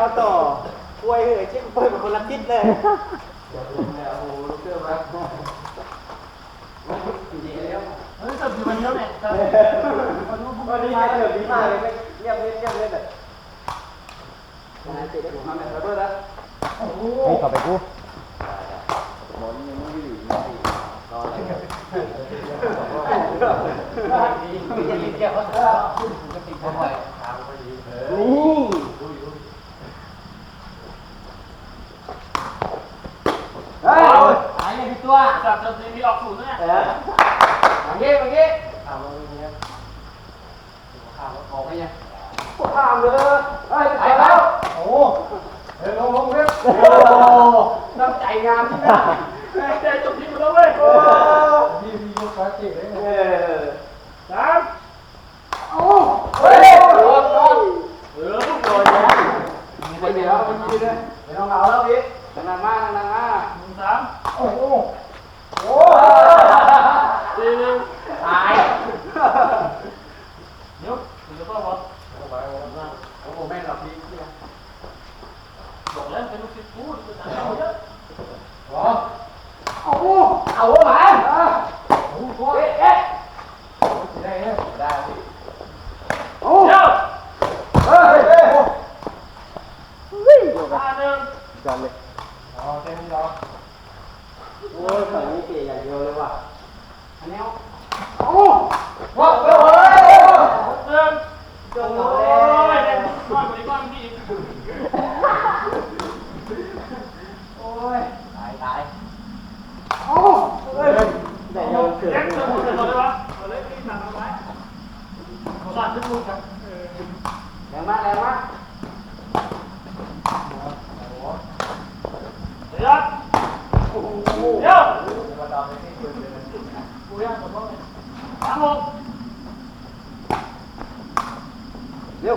เอาต่อควยเหยเช็คเปิดเป็นคนละทิศเลยเฮ้ยเสิร์ฟอยู่วันเดียวเนี่ยเสิร์ฟวันนี้มาเถอะดีมากเลยเงียบเล่นเงียบเล่นเลยให้เข้าไปกูเฮ้ย หายเลยพี่ตัวจับจนทีมีออกศูนย์แล้วเนี่ยเออมาเงี้ยมาเงี้ยข้ามเลยออกไปยังข้ามเลยเฮ้ยไปแล้ว โอ้เฮ้ยลงลงเรียบโอ้น้ำใจงามที่น่าใจจบที่หมดแล้วเว้ยโอ้มีมียกขาเจ็บเลยเออสาม โอ้เฮ้ยโดนโดน เออทุกคนนะ ไปเดี๋ยวมันยืนเลยไม่ต้องเอาแล้วพี่นานๆมากนานๆมาก หนึ่งสาม โอ้โหโอ้ สี่หนึ่งตายเดี๋ยวถึงจะต้องรอ โอ้โหแม่งกับพี่บอกแล้วเป็นลูกศิษย์กูจะตายเอาเยอะโอ้โหเอาหมาโอ้โหเอ๊ะเอ๊ะได้เนี่ยได้พี่โอ้ เดี๋ยว เฮ้ยเฮ้ย ห้าหนึ่ง กันเลย อ๋อเต็มรอโอ้ยฝั่งนี้เก๋อย่างเดียวเลยว่ะอันนี้โอ้ว้าวเฮ้ย หกหนึ่ง จง โอ้ เลย ยได้ก้อนกว่านี้ก้อนพี่ โอ้ยตายตายโอ้เฮ้ยแต่ยังเกิด เล็กจะพูดจะโดนได้ปะเอาเล็กนี่สั่งเอาไว้ สั่งจะพูดครับแรงมากแรงมากเดี๋ยว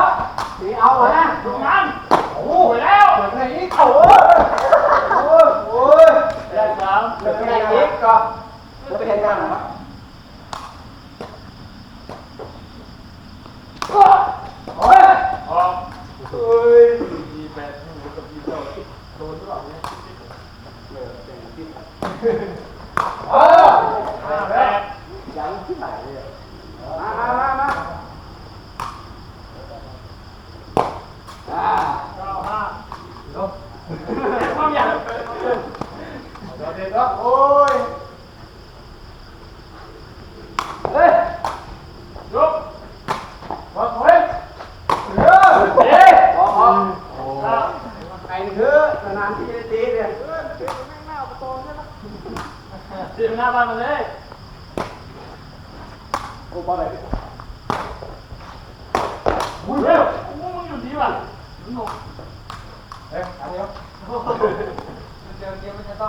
เดี๋ยวกูยังหมดแล้วสามหกเร็วเฮ้ยตัวตัวตัวหมาเลยมึงมีดูมั้ยเจ็ดสามแค่พูดมาได้ก่อนเปล่าตัวสีเอาเหรอนะดูมันโอ้ยแล้วเปิดเพลงนี้เอาเออโอ้ยโอ้ยเจ็ดสามเปิดเพลงนี้ก็เปิดเพลงกันนะโอ้ยออกเฮ้ยยี่แปดหนึ่งกับยี่เก้าโดนหรือเปล่าเนี่ยเออห้าแปดยังที่ไหนเลยมามามามาอ่า เก้าห้าลบ ความอยากเดี๋ยวเด็กก็โอ้ยเฮ้ยยกมาเฮ้ยเออเฮ้ยพอพอเก้าไอ้เถอะนานๆที่จะตีเนี่ยเสียหน้าบ้านมาเลยโอ้พอไหนอุ้ยเร็วมึงอยู่ดีว่ะหนุ่ม เอ๊ะอันเดียว เจอเกมมันจะต้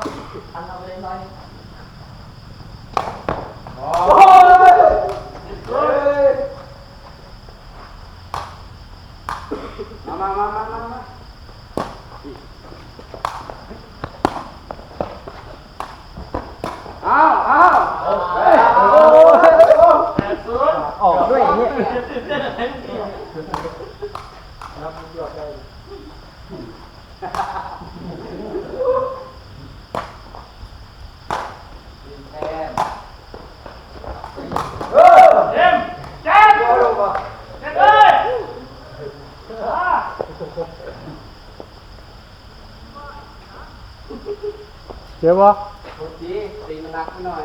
อันเอาเลยหน่อยโอ้ยเฮ้ยมามามามามาอ้าวอ้าวโอ้ยโอ้ยออกด้วยอย่างนี้ตื่นเต้นอะไรนี่เออเอ็มแจ๊คโอ้ยลงมาเจ็ด เลยอ่าเจ็บปะตีตีมันหนักไปหน่อย